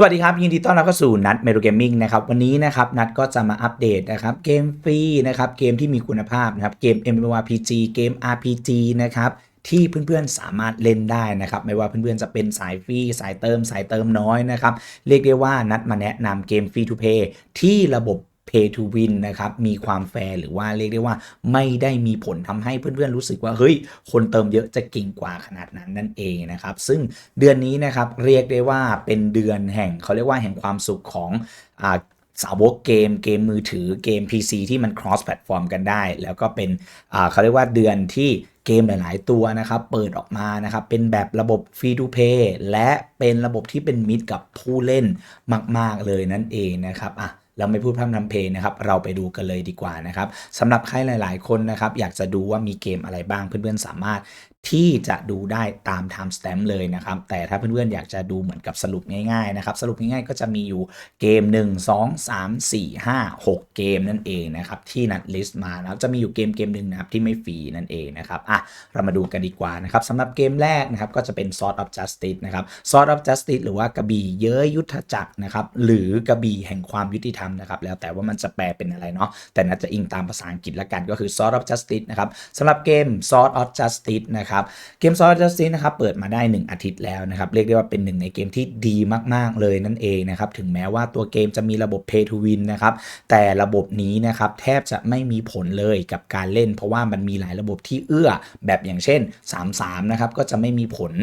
สวัสดีครับ ยินดีต้อนรับเข้าสู่นัดเมโลเกมมิ่งนะครับวันนี้นะครับนัดก็จะมาอัปเดตนะครับเกมฟรีนะครับเกมที่มีคุณภาพนะครับเกม MMORPG เกม RPG นะครับที่เพื่อนๆสามารถเล่นได้นะครับ ไม่ว่าเพื่อนๆจะเป็นสายฟรีสายเติม สายเติมน้อยนะครับ เรียกได้ว่านัดมาแนะนำเกมฟรีทูเพย์ที่ระบบ Pay to Win นะครับ มีความแฟร์หรือว่าเรียกได้ว่าไม่ได้มีผลทำให้เพื่อนๆรู้สึกว่า เฮ้ย คนเติมเยอะจะเก่งกว่าขนาดนั้นนั่นเองนะครับ ซึ่งเดือนนี้นะครับเรียกได้ว่าเป็นเดือนแห่งเขาเรียกว่าแห่งความสุขของอ่าสาวกเกม เกมมือถือเกม PC ที่มัน cross platform กันได้ แล้วก็เป็นอ่าเขาเรียกว่าเดือนที่เกมหลาย ๆ ตัวนะครับ เปิดออกมานะครับ เป็นแบบระบบ free to play และเป็นระบบที่เป็นมิตรกับผู้เล่นมาก ๆ เลยนั่นเองนะครับอะ เราไม่พูดพร่ำทำเพลงนะครับ เราไปดูกันเลยดีกว่านะครับสำหรับใครหลาย ๆ คนนะครับ อยากจะดูว่ามีเกมอะไรบ้างเพื่อนๆสามารถ ที่จะดูได้ตาม time stamp เลยนะครับ แต่ถ้าเพื่อนๆ อยากจะดูเหมือนกับสรุปง่ายๆนะครับ สรุปง่ายๆ ก็จะมีอยู่เกม 1 2 3 4 5 6 เกมนั่นเองนะครับที่นัดลิสต์มาแล้วจะมีอยู่เกมเกมหนึ่งนะครับที่ไม่ฟรีนั่นเองนะครับอะเรามาดูกันดีกว่านะครับสำหรับเกมแรกนะครับก็จะเป็น Sword of Justice นะครับ Sword of Justice หรือว่ากระบี่เย้ยยุทธจักรนะครับหรือกระบี่แห่งความยุติธรรมนะครับแล้วแต่ว่ามันจะแปลเป็นอะไรเนาะแต่น่าจะอิงตามภาษาอังกฤษละกันก็คือ Sword of Justice นะครับสำหรับเกม Sword of Justice นะครับเกม Sword of Justice นะครับเปิดมาได้ 1 อาทิตย์แล้วนะครับเรียกได้ว่าเป็นหนึ่งในเกมที่ดีมาก ๆ เลยนั่นเองนะครับถึงแม้ว่าตัวเกมจะมีระบบ Pay to Win นะครับแต่ระบบนี้นะครับแทบจะไม่มีผลเลยกับการเล่น เพราะว่ามันมีหลายระบบที่เอื้อแบบอย่างเช่น 3-3 นะครับก็จะไม่มีผล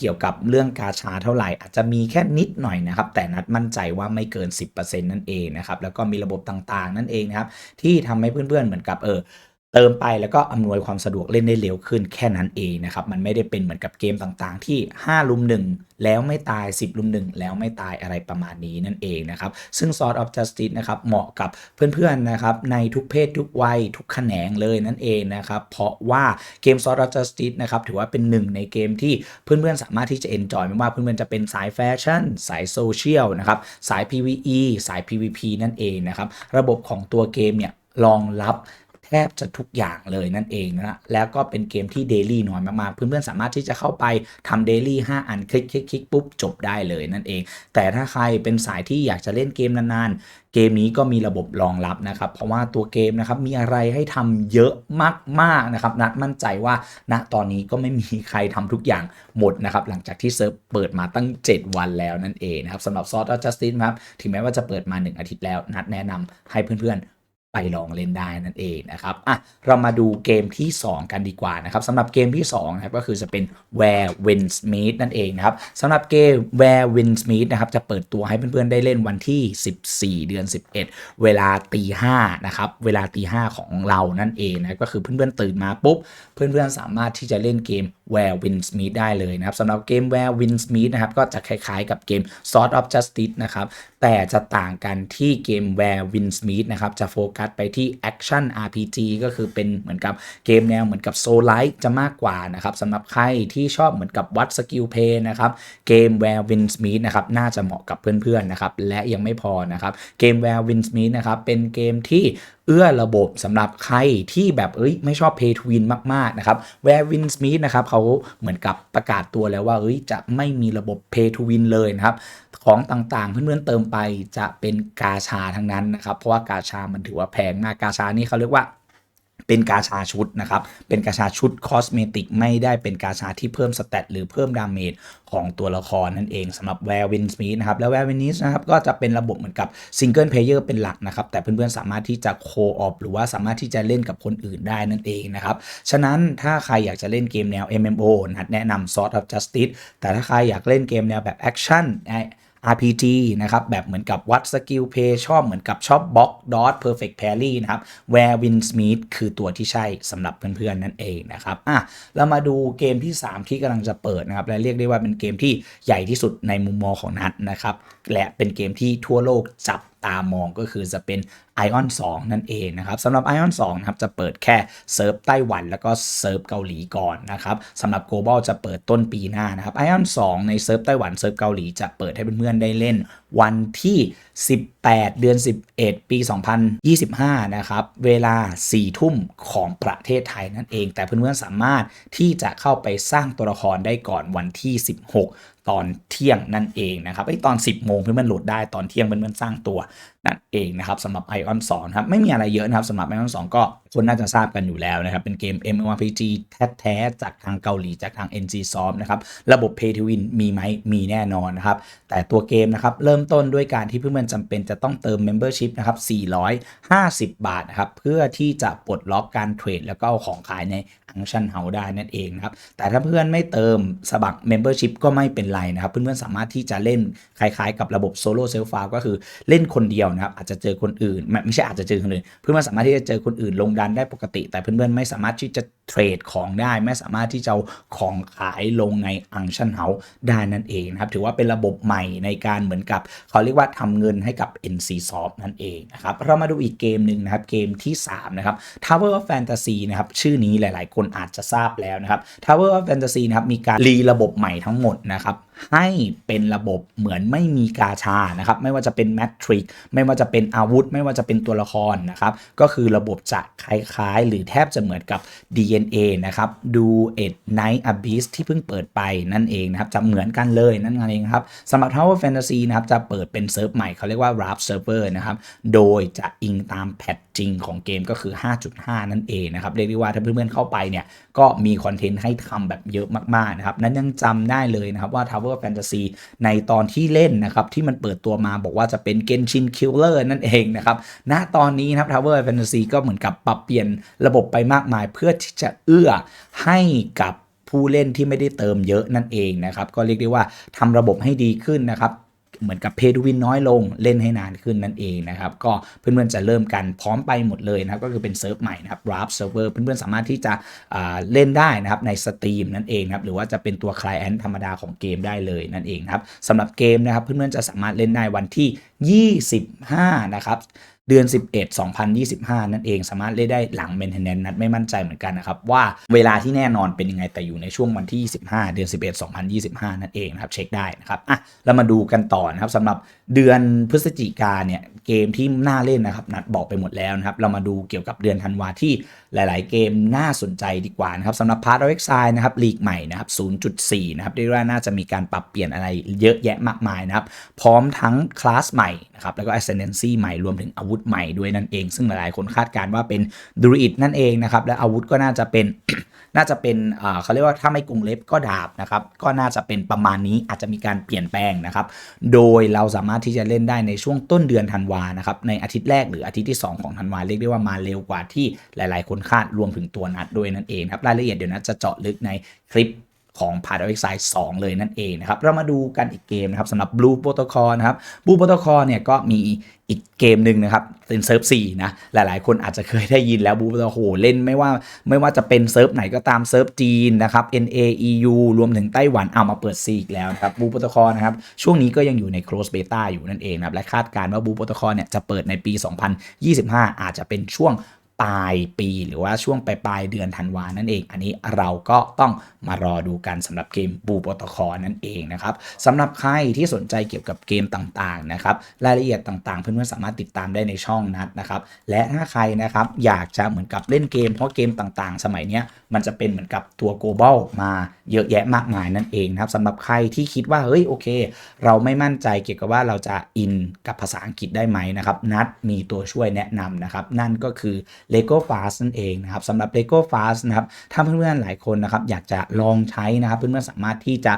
เกี่ยวกับเรื่องกาชาเท่าไหร่ อาจจะมีแค่นิดหน่อยนะครับ แต่นัดมั่นใจว่าไม่เกิน 10%นั่นเองนะครับ แล้วก็มีระบบต่างๆ นั่นเองนะครับ ที่ทำให้เพื่อนๆ เหมือนกับเออ เติมไปแล้วก็อำนวยความสะดวกเล่นได้เร็วขึ้นแค่นั้นเองนะครับ มันไม่ได้เป็นเหมือนกับเกมต่างๆ ที่ 5 ลุม 1 แล้วไม่ตาย 10 ลุม 1 แล้วไม่ตายอะไรประมาณนี้นั่นเองนะครับ ซึ่ง Sword of Justice นะครับเหมาะกับเพื่อนๆนะครับในทุกเพศทุกวัยทุกแขนงเลยนั่นเองนะครับเพราะว่าเกม Sword of Justice นะครับถือว่าเป็นหนึ่งในเกมที่เพื่อนๆสามารถที่จะ enjoy ไม่ว่าเพื่อนๆจะเป็นสายแฟชั่น สายโซเชียลนะครับสาย PVE สาย PVP นั่นเองนะครับระบบของตัวเกมเนี่ยรองรับ บจะทุกอย่างเลยนั่นเองนะแล้วก็เป็นเกมที่เดลี่น้อยมากๆ เพื่อนๆสามารถที่จะเข้าไปทำเดลี่5อันคลิกคลิกคลิกปุ๊บจบได้เลยนั่นเอง แต่ถ้าใครเป็นสายที่อยากจะเล่นเกมนานๆ เกมนี้ก็มีระบบรองรับนะครับ เพราะว่าตัวเกมนะครับมีอะไรให้ทำเยอะมากๆนะครับนัดมั่นใจว่าณตอนนี้ก็ไม่มีใครทำทุกอย่างหมดนะครับหลังจากที่เซิร์ฟเปิดมาตั้ง 7 วันแล้วนั่นเองนะครับสำหรับ Sword of Justice ครับถึงแม้ว่าจะเปิดมา 1 อาทิตย์แล้ว นัดแนะนำให้เพื่อนๆ ไปลองเล่นได้นั่นเองนะครับอะเรามาดูเกมที่ 2 กันดีกว่านะครับสำหรับเกมที่2นะครับก็คือจะเป็น Where wins Meet นั่นเองนะครับสำหรับเกม Where wins Meet นะครับจะเปิดตัวให้เพื่อนๆได้เล่นวันที่ 14 เดือน 11 เวลาตี5นะครับเวลาตี5ของเรานั่นเองนะก็คือเพื่อนๆตื่นมาปุ๊บ เพื่อนๆสามารถที่จะเล่นเกม Where Winds Meet ได้เลยนะครับสำหรับเกม Where Winds Meet นะครับก็จะคล้ายๆกับเกม Sword of Justice นะครับแต่จะต่างกันที่เกม Where Winds Meet นะครับจะโฟกัสไปที่ Action RPG ก็คือเป็นเหมือนกับเกมแนวเหมือนกับ Soul Like จะมากกว่านะครับสำหรับใครที่ชอบเหมือนกับวัดสกิลเพย์นะครับเกม Where Winds Meet นะครับน่าจะเหมาะกับเพื่อนๆนะครับและยังไม่พอนะครับเกม Where Winds Meet นะครับเป็นเกมที่เอื้อระบบสำหรับใครที่แบบเอ้ยไม่ชอบ Pay to Win มาก ๆ นะครับแวร์วินสมิธนะครับเขาเหมือนกับประกาศตัวแล้วว่าเอ้ยจะไม่มีระบบ Pay to Win เลยนะครับ ของต่างๆ เพื่อนๆเติมไปจะเป็นกาชาทั้งนั้นนะครับ เพราะว่ากาชามันถือว่าแพงมากกาชานี่เขาเรียกว่า เป็นกาชาชุดนะครับ เป็นกาชาชุดคอสเมติกไม่ได้เป็นกาชาที่เพิ่มสเตตหรือเพิ่มดาเมจของตัวละครนั่นเองสำหรับ Where Winds Meet นะครับ แล้ว Where Winds Meet นะครับก็จะเป็นระบบเหมือนกับซิงเกิลเพลเยอร์เป็นหลักนะครับ แต่เพื่อนๆสามารถที่จะโคออฟหรือว่าสามารถที่จะเล่นกับคนอื่นได้นั่นเองนะครับ ฉะนั้นถ้าใครอยากจะเล่นเกมแนว MMO นัดแนะนำ Sword of Justice แต่ถ้าใครอยากเล่นเกมแนวแบบแอคชั่น RPG นะครับแบบเหมือนกับวัดสกิลเพย์ชอบเหมือนกับชอบบล็อกดอทเพอร์เฟกต์แพรี่นะครับ Where Wins Meet คือตัวที่ใช่สำหรับเพื่อนๆ นั่นเองนะครับอะเรามาดูเกมที่ 3 ที่กำลังจะเปิดนะครับ และเรียกได้ว่าเป็นเกมที่ใหญ่ที่สุดในมุมมองของนัทนะครับ และเป็นเกมที่ทั่วโลกจับ ตามองก็คือจะเป็น Ion 2 นั่นเองนะครับสำหรับ Ion 2นะครับจะเปิดแค่เซิร์ฟไต้หวันแล้วก็เซิร์ฟเกาหลีก่อนนะครับสำหรับ Global จะเปิดต้นปีหน้านะครับ Ion 2 ในเซิร์ฟไต้หวันเซิร์ฟเกาหลีจะเปิดให้เพื่อนๆได้เล่นวันที่ 18 เดือน 11 ปี 2025 นะครับเวลา 4 ทุ่มของประเทศไทยนั่นเอง แต่เพื่อนๆสามารถที่จะเข้าไปสร้างตัวละครได้ก่อนวันที่ 16 ตอนเที่ยงนั่นเองนะครับไอ้ตอน 10โมงเพื่อนๆโหลดได้ตอนเที่ยงเพื่อนๆสร้างตัว นั่นเองนะครับสำหรับ Ion 2ครับไม่มีอะไรเยอะนะครับสำหรับ Ion 2 ก็คนน่าจะทราบกันอยู่แล้วนะครับ เป็นเกม MMORPG แท้ๆจากทางเกาหลีจากทาง NCSoft นะครับ ระบบ Pay to Win มีไหมมีแน่นอนนะครับ แต่ตัวเกมนะครับ เริ่มต้นด้วยการที่เพื่อนๆจำเป็นจะต้องเติม Membership นะครับ 450 บาทนะครับ เพื่อที่จะปลดล็อกการเทรดแล้วก็เอาของขายใน Action House ได้นั่นเองนะครับ แต่ถ้าเพื่อนไม่เติมสมัคร Membership ก็ไม่เป็นไรนะครับ เพื่อนๆสามารถที่จะเล่นคล้ายๆ กับระบบ Solo Self f a r ก็คือเล่นคนเดียวนะครับอาจจะเจอคนอื่น ไม่ใช่อาจจะเจอคนอื่น เพื่อนๆสามารถที่จะเจอคนอื่นลงดันได้ปกติ แต่เพื่อนๆไม่สามารถที่จะเทรดของได้ ไม่สามารถที่จะของขายลงใน Action House ได้นั่นเองนะครับถือว่าเป็นระบบใหม่ในการเหมือนกับ เขาเรียกว่าทำเงินให้กับ NCSoft นั่นเองนะครับเรามาดูอีกเกมหนึ่งนะครับเกมที่3นะครับ Tower of Fantasy นะครับชื่อนี้หลายๆ คนอาจจะทราบแล้วนะครับ Tower of Fantasy นะครับมีการรีระบบใหม่ทั้งหมดนะครับให้เป็นระบบเหมือนไม่มีกาชานะครับ ไม่ว่าจะเป็นแมทริกไม่ว่าจะเป็นอาวุธ ไม่ว่าจะเป็นตัวละครนะครับ ก็คือระบบจะคล้ายๆ หรือแทบจะเหมือนกับ DNA นะครับดูเอ็ดไนท์อ b บิสที่เพิ่งเปิดไปนั่นเองนะครับ จะเหมือนกันเลยนั่นเองครับสำหรับ Tower Fantasy นะครับ จะเปิดเป็นเซิร์ฟใหม่เขาเรียกว่า Raft Server นะครับ โดยจะอิงตามแพทจริงของเกมก็คือ 5.5 นั่นเองนะครับเรียกได้ว่าถ้าเพื่อนๆเข้าไปเนี่ยก็มีคอนเทนต์ให้ทำแบบเยอะมากๆนะครับนั้นยังจำได้เลยนะครับว่า Tower Fantasy ในตอนที่เล่นนะครับที่มันเปิดตัวมาบอกว่าจะเป็น Genshin Killer นั่นเองนะครับณตอนนี้นะครับ Tower Fantasy ก็เหมือนกับปรับเปลี่ยนระบบไปมากมายเพื่อที่จะเอื้อให้กับผู้เล่นที่ไม่ได้เติมเยอะนั่นเองนะครับก็เรียกได้ว่าทำระบบให้ดีขึ้นนะครับ เหมือนกับเพดูวินน้อยลงเล่นให้นานขึ้นนั่นเองนะครับก็เพื่อนๆจะเริ่มกันพร้อมไปหมดเลยนะครับก็คือเป็นเซิร์ฟใหม่นะครับรับเซิร์ฟเวอร์เพื่อนๆสามารถที่จะเล่นได้นะครับในสตรีมนั่นเองนะครับหรือว่าจะเป็นตัวคลายแอนธรรมดาของเกมได้เลยนั่นเองนะครับสำหรับเกมนะครับเพื่อนๆจะสามารถเล่นได้วันที่ 25 นะครับ เดือน 11 2025 นั่นเองสามารถเล่นได้หลัง maintenance นัดไม่มั่นใจเหมือนกันนะครับ ว่าเวลาที่แน่นอนเป็นยังไงแต่อยู่ในช่วงวันที่ 25 เดือน 11 2025 นั่นเองนะครับ เช็คได้นะครับอะเรามาดูกันต่อนะครับสำหรับเดือนพฤศจิกาเนี่ยเกมที่น่าเล่นนะครับนัดบอกไปหมดแล้วนะครับเรามาดูเกี่ยวกับเดือนธันวาที่ หลาย ๆ เกมน่าสนใจดีกว่านะครับสำหรับ Part of Exile นะครับลีกใหม่นะครับ 0.4 นะครับเรียกว่าน่าจะมีการปรับเปลี่ยนอะไรเยอะแยะมากมายนะครับ พร้อมทั้งคลาสใหม่นะครับ แล้วก็ Ascendancy ใหม่รวมถึงอาวุธใหม่ด้วยนั่นเอง ซึ่งหลาย ๆ คนคาดการณ์ว่าเป็น Druid นั่นเองนะครับ และอาวุธก็น่าจะเป็นน่าจะเป็นเขาเรียกว่าถ้าไม่กรุงเล็บก็ดาบนะครับ ก็น่าจะเป็นประมาณนี้อาจจะมีการเปลี่ยนแปลงนะครับ โดยเราสามารถที่จะเล่นได้ในช่วงต้นเดือนธันวานะครับ ในอาทิตย์แรกหรืออาทิตย์ที่ 2 ของธันวาเรียกได้ว่ามาเร็วกว่าที่หลาย ๆ คนคาดรวมถึงตัวนัดด้วยนั่นเองครับรายละเอียดเดี๋ยวนัดจะเจาะลึกในคลิปของ p a r t of Exile 2เลยนั่นเองนะครับ เรามาดูกันอีกเกมนะครับสำหรับ Blue Protocol นะครับ Blue Protocol เนี่ยก็มีอีกเกมหนึ่งนะครับเป็นเซิร์ฟ4นะหลายๆ คนอาจจะเคยได้ยินแล้ว Blue Protocol โหเล่นไม่ว่าไม่ว่าจะเป็นเซิร์ฟไหนก็ตามเซิร์ฟจีนนะครับ NAEU รวมถึงไต้หวันเอามาเปิดซีอีกแล้วนะครับ Blue Protocol นะครับช่วงนี้ก็ยังอยู่ใน close beta อยู่นั่นเองนะครับและคาดการณ์ว่า Blue Protocol เนี่ยจะเปิดในปี 2025 อาจจะเป็นช่วง ปลายปีหรือว่าช่วงปลายปลายเดือนธันวานั่นเอง อันนี้เราก็ต้องมารอดูกันสำหรับเกมบูโปรตคอลนั่นเองนะครับสำหรับใครที่สนใจเกี่ยวกับเกมต่างๆนะครับรายละเอียดต่างๆ เพื่อนๆสามารถติดตามได้ในช่องนัดนะครับและถ้าใครนะครับอยากจะเหมือนกับเล่นเกมเพราะเกมต่างๆ สมัยนี้มันจะเป็นเหมือนกับตัว global มาเยอะแยะมากมายนั่นเองนะครับสำหรับใครที่คิดว่าเฮ้ยโอเค เราไม่มั่นใจเกี่ยวกับว่าเราจะอินกับภาษาอังกฤษได้ไหมนะครับนัดมีตัวช่วยแนะนำนะครับนั่นก็คือ Lego Fast นั่นเองนะครับสำหรับ Lego Fast นะครับถ้าเพื่อนๆหลายคนนะครับอยากจะลองใช้นะครับเพื่อนๆสามารถที่จะ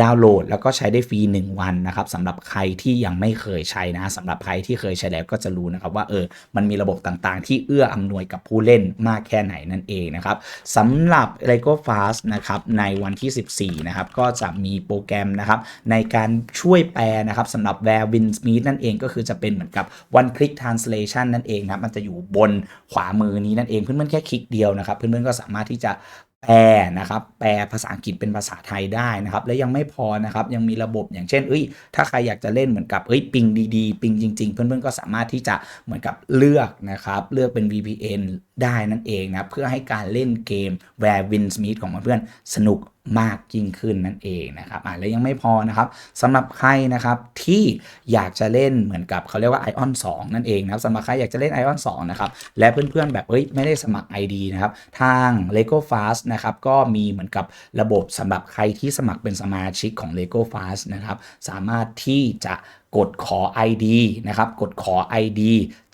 ดาวน์โหลด แล้วก็ใช้ได้ฟรี 1 วันนะครับสำหรับใครที่ยังไม่เคยใช้นะสำหรับใครที่เคยใช้แล้วก็จะรู้นะครับว่าเออมันมีระบบต่างๆ ที่เอื้ออำนวยกับผู้เล่นมากแค่ไหนนั่นเองนะครับสำหรับ Lego Fast นะครับในวันที่ 14นะครับก็จะมีโปรแกรมนะครับในการช่วยแปลนะครับสำหรับ Where Winds Meet นั่นเองก็คือจะเป็นเหมือนกับ one click translation นั่นเองนะครับมันจะอยู่บนขวามือนี้นั่นเองเพื่อนๆแค่คลิกเดียวนะครับ เพื่อนๆก็สามารถที่จะแปลนะครับแปลภาษาอังกฤษเป็นภาษาไทยได้นะครับ และยังไม่พอนะครับยังมีระบบอย่างเช่นเอ้ยถ้าใครอยากจะเล่นเหมือนกับเอ้ยปิงดีๆปิงจริง ๆ เพื่อนๆก็สามารถที่จะเหมือนกับเลือกนะครับเลือกเป็น VPN ได้นั่นเองนะเพื่อให้การเล่นเกม Where Wins Meet ของเพื่อนๆสนุกมากยิ่งขึ้นนั่นเองนะครับอ่าและยังไม่พอนะครับสำหรับใครนะครับที่อยากจะเล่นเหมือนกับเขาเรียกว่า Ion 2 นั่นเองนะครับสำหรับใครอยากจะเล่น Ion 2 นะครับ และเพื่อนๆแบบเอ้ยไม่ได้สมัคร ID นะครับ ทาง Lego Fast นะครับก็มีเหมือนกับระบบสำหรับใครที่สมัครเป็นสมาชิกของ Lego Fast นะครับสามารถที่จะ กดขอ ID นะครับ กดขอ ID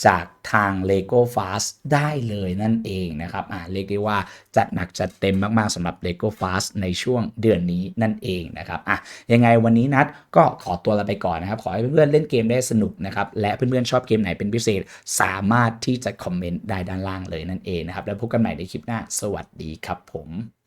จากทาง Lego Fast ได้เลยนั่นเองนะครับอ่าเรียกได้ว่าจัดหนักจัดเต็มมากๆสำหรับ Lego Fast ในช่วงเดือนนี้นั่นเองนะครับอะยังไงวันนี้นัดก็ขอตัวลาไปก่อนนะครับ ขอให้เพื่อนๆเล่นเกมได้สนุกนะครับ และเพื่อนๆชอบเกมไหนเป็นพิเศษ สามารถที่จะคอมเมนต์ได้ด้านล่างเลยนั่นเองนะครับ แล้วพบกันใหม่ในคลิปหน้า สวัสดีครับผม